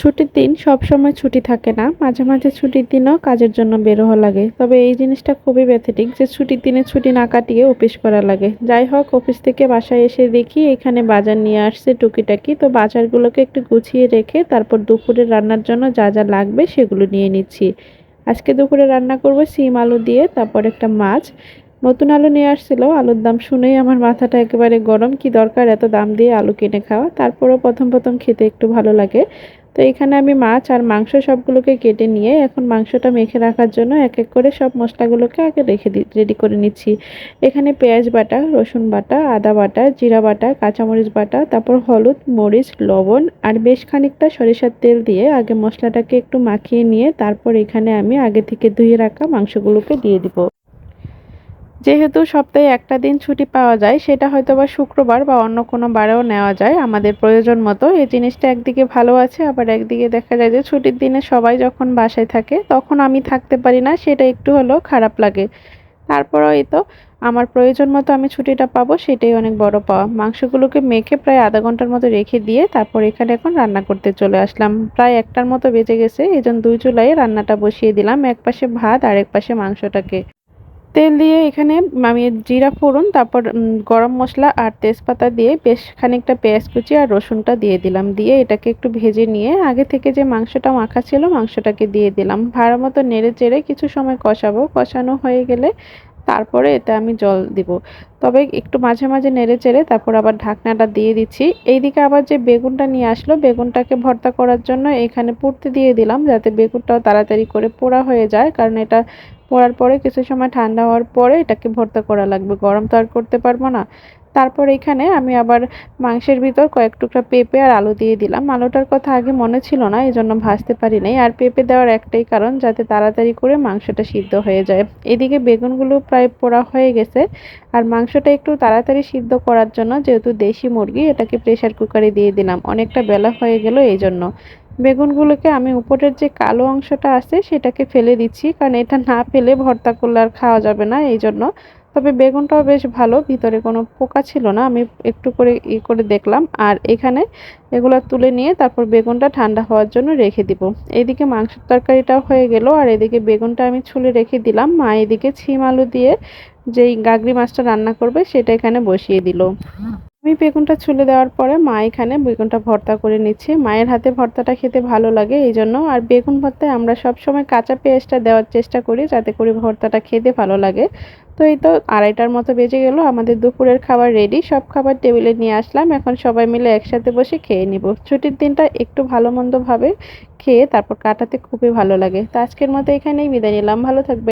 ছুটির দিন সব সময় ছুটি থাকে না। মাঝে মাঝে ছুটির দিনও কাজের জন্য বের হওয়া লাগে। তবে এই জিনিসটা খুবই ব্যথেটিক যে ছুটির দিনে ছুটি না কাটিয়ে অফিস করা লাগে। যাই হোক, অফিস থেকে বাসায় এসে দেখি এখানে বাজার নিয়ে আসছে টুকিটাকি। তো বাজারগুলোকে একটু গুছিয়ে রেখে তারপর দুপুরে রান্নার জন্য যা যা লাগবে সেগুলো নিয়ে নিচ্ছি। আজকে দুপুরে রান্না করব সিম আলু দিয়ে, তারপর একটা মাছ। নতুন আলু নিয়ে আসছিল, আলুর দাম শুনেই আমার মাথাটা একেবারে গরম। কি দরকার এত দাম দিয়ে আলু কিনে খাওয়া? তারপরও প্রথম প্রথম খেতে একটু ভালো লাগে। তো এখানে আমি মাছ আর মাংস সবগুলোকে কেটে নিয়ে এখন মাংসটা মেখে রাখার জন্য এক এক করে সব মশলাগুলোকে আগে রেখে দি রেডি করে নিচ্ছি। এখানে পেঁয়াজ বাটা, রসুন বাটা, আদা বাটা, জিরা বাটা, কাঁচামরিচ বাটা, তারপর হলুদ, মরিচ, লবণ আর বেশ খানিকটা সরিষার তেল দিয়ে আগে মশলাটাকে একটু মাখিয়ে নিয়ে তারপর এখানে আমি আগে থেকে ধুয়ে রাখা মাংসগুলোকে দিয়ে দিব। যেহেতু সপ্তাহে একটা দিন ছুটি পাওয়া যায়, সেটা হয়তো বা শুক্রবার বা অন্য কোনো বারেও নেওয়া যায়। আমাদের প্রয়োজন মতো এই জিনিসটা একদিকে ভালো আছে, আবার একদিকে দেখা যায় যে ছুটির দিনে সবাই যখন বাসায় থাকে, তখন আমি থাকতে পারি না, সেটা একটু হলেও খারাপ লাগে। তারপরও এই তো, আমার প্রয়োজন মতো আমি ছুটিটা পাবো, সেটাই অনেক বড় পাওয়া। মাংসগুলোকে মেখে প্রায় আধা ঘণ্টার মতো রেখে দিয়ে তারপর এখানে এখন রান্না করতে চলে আসলাম। প্রায় একটার মতো বেজে গেছে, এই জন্য দুই চুলায় রান্নাটা বসিয়ে দিলাম এক পাশে ভাত আর এক পাশে মাংসটাকে। তেল দিয়ে এখানে আমি জিরা ফোড়ন, তারপর গরম মশলা আর তেজপাতা দিয়ে বেশ খানিকটা পেঁয়াজ কুচি আর রসুনটা দিয়ে দিলাম। দিয়ে এটাকে একটু ভেজে নিয়ে আগে থেকে যে মাংসটা মাখা ছিল মাংসটাকে দিয়ে দিলাম। ভাড়া মতো নেড়ে চেড়ে কিছু সময় কষাবো। কষানো হয়ে গেলে তারপরে এতে আমি জল দিব। তবে একটু মাঝে মাঝে নেড়ে চেড়ে তারপর আবার ঢাকনাটা দিয়ে দিচ্ছি। এইদিকে আবার যে বেগুনটা নিয়ে আসলো, বেগুনটাকে ভর্তা করার জন্য এখানে পুড়তে দিয়ে দিলাম যাতে বেগুনটাও তাড়াতাড়ি করে পোড়া হয়ে যায়। কারণ এটা পোড়ার পরে কিছু সময় ঠান্ডা হওয়ার পরে এটাকে ভর্তা করা লাগবে। গরম তো আর করতে পারব না। তারপর এখানে আমি আবার মাংসের ভিতর কয়েক টুকরা পেঁপে আর আলু দিয়ে দিলাম। আলুটার কথা আগে মনে ছিল না এই জন্য ভাজতে পারি নাই। আর পেঁপে দেওয়ার একটাই কারণ, যাতে তাড়াতাড়ি করে মাংসটা সিদ্ধ হয়ে যায়। এদিকে বেগুনগুলো প্রায় পোড়া হয়ে গেছে। আর মাংসটা একটু তাড়াতাড়ি সিদ্ধ করার জন্য যেহেতু দেশি মুরগি, এটাকে প্রেশার কুকারে দিয়ে দিলাম। অনেকটা বেলা হয়ে গেল এই জন্য। বেগুনগুলোকে আমি উপরের যে কালো অংশটা আছে সেটাকে ফেলে দিচ্ছি, কারণ এটা না ফেলে ভর্তা করলে আর খাওয়া যাবে না এই জন্য তবে বেগুনটাও বেশ ভালো, ভিতরে কোনো পোকা ছিল না, আমি একটু করে ই করে দেখলাম। আর এখানে এগুলো তুলে নিয়ে তারপর বেগুনটা ঠান্ডা হওয়ার জন্য রেখে দিব। এদিকে মাংসের তরকারিটাও হয়ে গেল, আর এদিকে বেগুনটা আমি ছুলে রেখে দিলাম। মা এদিকে ছিম আলু দিয়ে যেই গাগরি মাছটা রান্না করবে সেটা এখানে বসিয়ে দিল। আমি বেগুনটা ছুলে দেওয়ার পরে মা এখানে বেগুনটা ভর্তা করে নিচ্ছে। মায়ের হাতে ভর্তাটা খেতে ভালো লাগে এই জন্য। আর বেগুন ভর্তায় আমরা সব সময় কাঁচা পেঁয়াজটা দেওয়ার চেষ্টা করি যাতে করে ভর্তাটা খেতে ভালো লাগে। তো এই তো আড়াইটার মতো বেজে গেল, আমাদের দুপুরের খাবার রেডি সব খাবার টেবিলে নিয়ে আসলাম। এখন সবাই মিলে একসাথে বসে খেয়ে নিব। ছুটির দিনটা একটু ভালো মন্দভাবে খেয়ে তারপর কাটাতে খুবই ভালো লাগে। তো আজকের মতো এখানেই বিদায় নিলাম। ভালো থাকবে